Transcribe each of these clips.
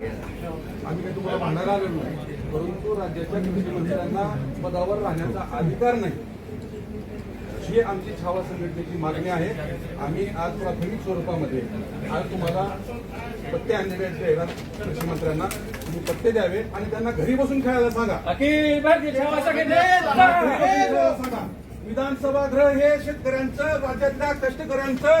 आम्ही काही तुम्हाला भांडायला आलेलो नाही. परंतु राज्याच्या कृषी मंत्र्यांना पदावर राहण्याचा अधिकार नाही. ही आमची छावा संघटनेची मागणी आहे. आम्ही आज प्राथमिक स्वरूपामध्ये आज तुम्हाला पत्ते आणलेले आहेत कृषी मंत्र्यांना. तुम्ही पत्ते द्यावे आणि त्यांना घरी बसून खेळायला सांगा. विधानसभा गृह हे शेतकऱ्यांचं राज्यातल्या कष्टकऱ्यांचं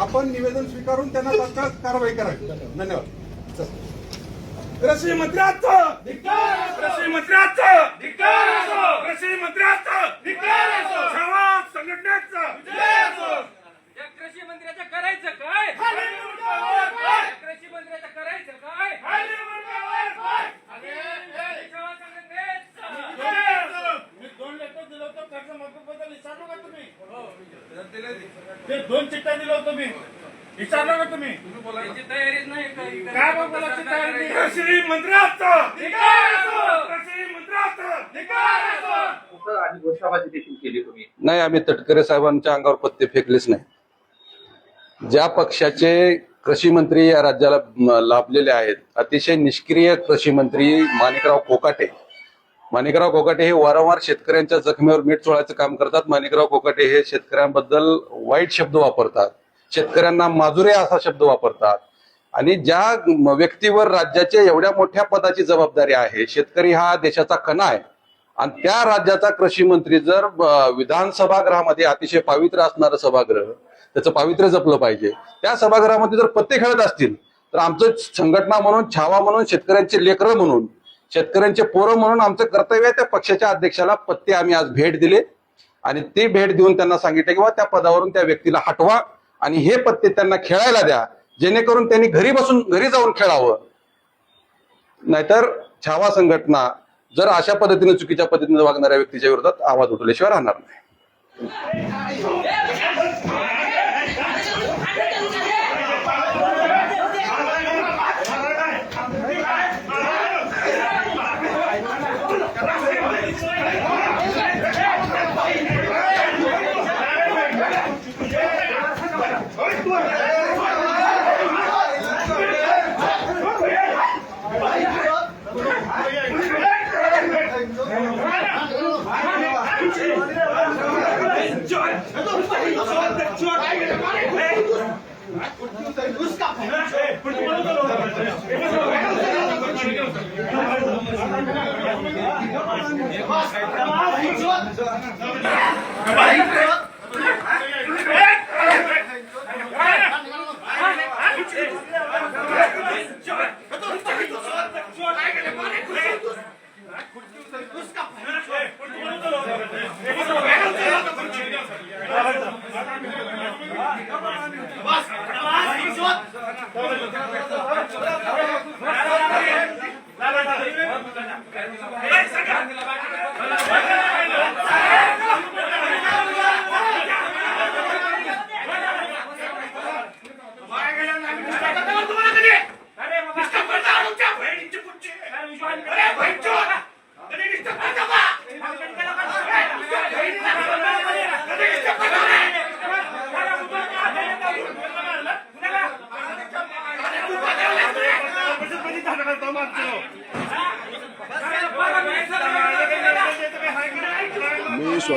आपण निवेदन स्वीकारून त्यांना तात्काळ कारवाई करावी. धन्यवाद. कृषी मंत्र्याचं! कृषी मंत्र्याचं! कृषी मंत्र्याचं! छावा संघटनेचं! या कृषी मंत्र्याचं करायचं काय? कृषी मंत्र्याचं करायचं काय सेवा संघटनेचा. दोन लेटर दिलं होतं कर्ज माफीबद्दल विचारलं का तुम्ही ते चिठ्ठ्या दिलं होतं मी विचारलं का तुम्ही? तयारीच नाही. काय मग बोलायची तयारी? नाही? आम्ही तटकरे साहेबांच्या अंगावर पत्ते फेकलेच नाही. ज्या पक्षाचे कृषी मंत्री या राज्याला लाभलेले आहेत अतिशय निष्क्रिय कृषी मंत्री माणिकराव कोकाटे माणिकराव कोकाटे हे वारंवार शेतकऱ्यांच्या जखमेवर मीठ चोळायचं काम करतात. माणिकराव कोकाटे हे शेतकऱ्यांबद्दल वाईट शब्द वापरतात. शेतकऱ्यांना माजुरे असा शब्द वापरतात. आणि ज्या व्यक्तीवर राज्याच्या एवढ्या मोठ्या पदाची जबाबदारी आहे शेतकरी हा देशाचा कणा आहे. आणि त्या राज्याचा कृषी मंत्री जर विधानसभागृहामध्ये अतिशय पावित्र्य असणारं सभागृह त्याचं पावित्र्य जपलं पाहिजे. त्या सभागृहामध्ये जर पत्ते खेळत असतील तर आमचं संघटना म्हणून छावा म्हणून शेतकऱ्यांचे लेकरं म्हणून शेतकऱ्यांचे पोरं म्हणून आमचं कर्तव्य आहे त्या पक्षाच्या अध्यक्षाला पत्ते आम्ही आज भेट दिले. आणि ते भेट देऊन त्यांना सांगितलं की त्या पदावरून त्या व्यक्तीला हटवा आणि हे पत्ते त्यांना खेळायला द्या. जेणेकरून त्यांनी घरी बसून घरी जाऊन खेळावं. नाहीतर छावा संघटना जर अशा पद्धतीने चुकीच्या पद्धतीने वागणाऱ्या व्यक्तीच्या विरोधात आवाज उठवल्याशिवाय राहणार नाही. George! George! George! मी Okay, we'll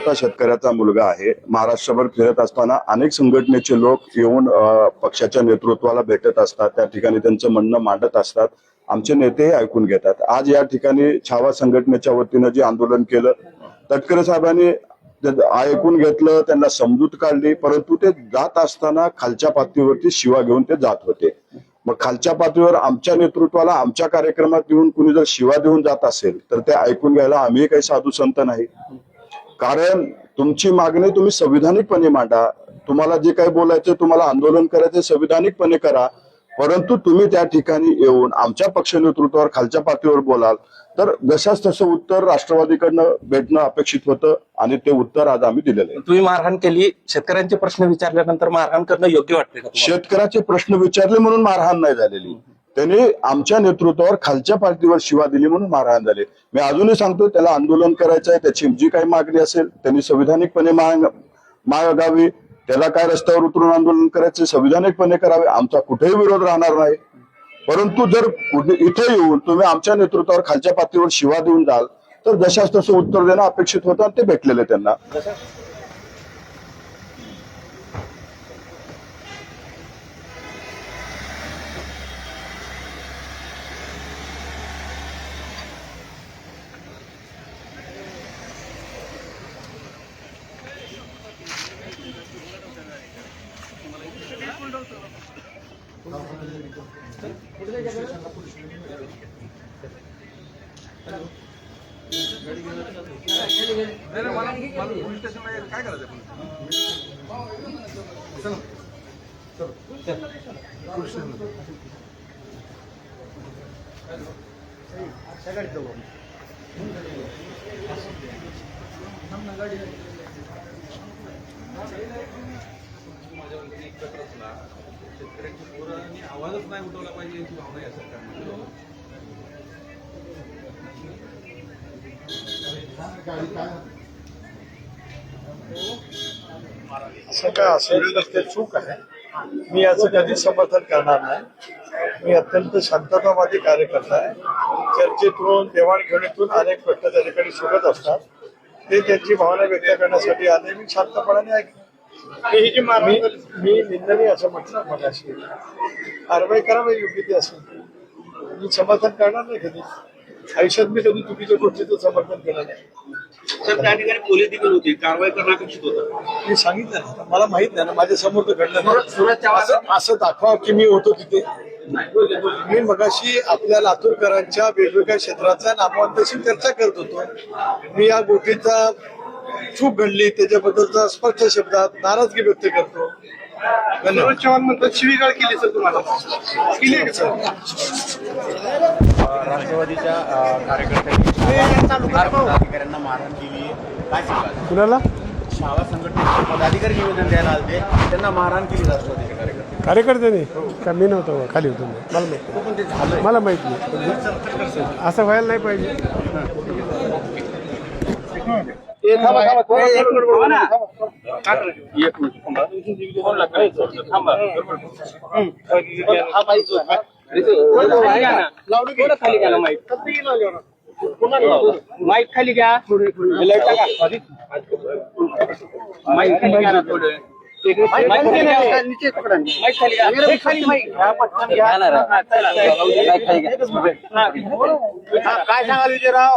स्वतः शेतकऱ्याचा मुलगा आहे. महाराष्ट्रभर फिरत असताना अनेक संघटनेचे लोक येऊन पक्षाच्या नेतृत्वाला भेटत असतात. त्या ठिकाणी त्यांचं म्हणणं मांडत असतात. आमचे नेते ऐकून घेतात. आज या ठिकाणी छावा संघटनेच्या वतीनं जे आंदोलन केलं तटकरे साहेबांनी ऐकून घेतलं त्यांना समजूत काढली परंतु ते जात असताना खालच्या पातळीवरती शिवा घेऊन ते जात होते. मग खालच्या पातळीवर आमच्या नेतृत्वाला आमच्या कार्यक्रमात येऊन कुणी जर शिवा देऊन जात असेल तर ते ऐकून घ्यायला आम्ही काही साधू संत नाही. कारण तुमची मागणी तुम्ही संविधानिकपणे मांडा. तुम्हाला जे काही बोलायचं तुम्हाला आंदोलन करायचं संविधानिकपणे करा. परंतु तुम्ही त्या ठिकाणी येऊन आमच्या पक्ष नेतृत्वावर खालच्या पातळीवर बोलाल. तर जशाच तसं उत्तर राष्ट्रवादीकडनं भेटणं अपेक्षित होतं आणि ते उत्तर आज आम्ही दिलेलं आहे. तुम्ही मारहाण केली. शेतकऱ्यांचे प्रश्न विचारल्यानंतर मारहाण करणं योग्य वाटते? शेतकऱ्याचे प्रश्न विचारले म्हणून मारहाण नाही झालेली. त्यांनी आमच्या नेतृत्वावर खालच्या पातळीवर शिवा दिली म्हणून मारहाण झाले. मी अजूनही सांगतो त्याला आंदोलन करायचं आहे त्याची जी काही मागणी असेल त्यांनी संविधानिकपणे मागावी त्याला काय रस्त्यावर उतरून आंदोलन करायचे संविधानिकपणे करावे. आमचा कुठेही विरोध राहणार नाही. परंतु जर इथे येऊन तुम्ही आमच्या नेतृत्वावर खालच्या पातळीवर शिवा देऊन जाल तर जशास तसं उत्तर देणं अपेक्षित होतं आणि ते भेटलेले त्यांना. काय करायचं गाडी असं काय असं ते चूक आहे. मी याचं कधीच समर्थन करणार नाही. मी अत्यंत शांततावादी कार्यकर्ता आहे. चर्चेतून देवाणघेवाणीतून अनेक प्रश्न त्या ठिकाणी सुटत असतात. ते त्यांची भावना व्यक्त करण्यासाठी आले. मी शांतपणाने ऐकले मी मी निंदनीय असं म्हटलं मगाशी. कारवाई करावी योग्य ती असेल. मी समर्थन करणार नाही कधी. आयुष्यात मी कधी चुकीच्या गोष्टीचं समर्थन केलं नाही. तर त्या ठिकाणी पोलीस देखील होती. कारवाई करणं अपेक्षित होतं. मी सांगितलं ना मला माहीत नाही ना माझ्यासमोर तर घडलं नाही. असं असं दाखवा की मी होतो तिथे. मी मगाशी आपल्या लातूरकरांच्या वेगवेगळ्या क्षेत्राच्या नामवंताशी चर्चा करत होतो. मी या गोष्टीचा चूक घडली. त्याच्याबद्दलचा स्पष्ट शब्दात नाराजगी व्यक्त करतो. धन्यवाद. चव्हाण म्हणतात शिवीगाळ केली सर तुम्हाला. केली आहे का सर? राष्ट्रवादीच्या कार्यकर्त्यांनी पदाधिकाऱ्यांना मारहाण केली. काय कुणाला? शाळा संघटनेचे पदाधिकारी निवेदन द्यायला आले त्यांना मारहाण केली राष्ट्रवादीच्या कार्यकर्ते कार्यकर्त्याने? का मी नव्हतो खाली होतो. मला माहीत मला माहीत नाही. असं व्हायला नाही पाहिजे. माईक खाली घ्या माईक खाली घ्या ना थोडं खाली खाली खाली काय सांगाल विजयराव?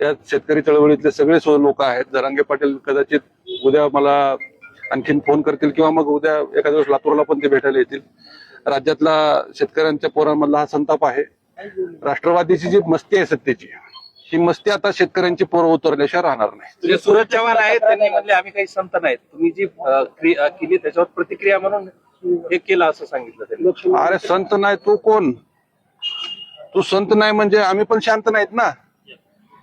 या शेतकरी चळवळीतले सगळे लोक आहेत. जरांगे पाटील कदाचित उद्या मला आणखीन फोन करतील किंवा मग उद्या एखाद्या दिवस लातूरला पण ते भेटायला येतील. राज्यातला शेतकऱ्यांच्या पोरांमधला हा संताप आहे. राष्ट्रवादीची जी मस्ती आहे सत्तेची ही मस्ती आता शेतकऱ्यांची पोरं उतरल्याशिवाय राहणार नाही. जे सूरज चव्हाण आहेत त्यांनी म्हणले आम्ही काही संत नाहीत. तुम्ही जी केली त्याच्यावर प्रतिक्रिया म्हणून हे केलं असं सांगितलं अरे संत नाही तू कोण? तू संत नाही म्हणजे आम्ही पण शांत नाहीत ना?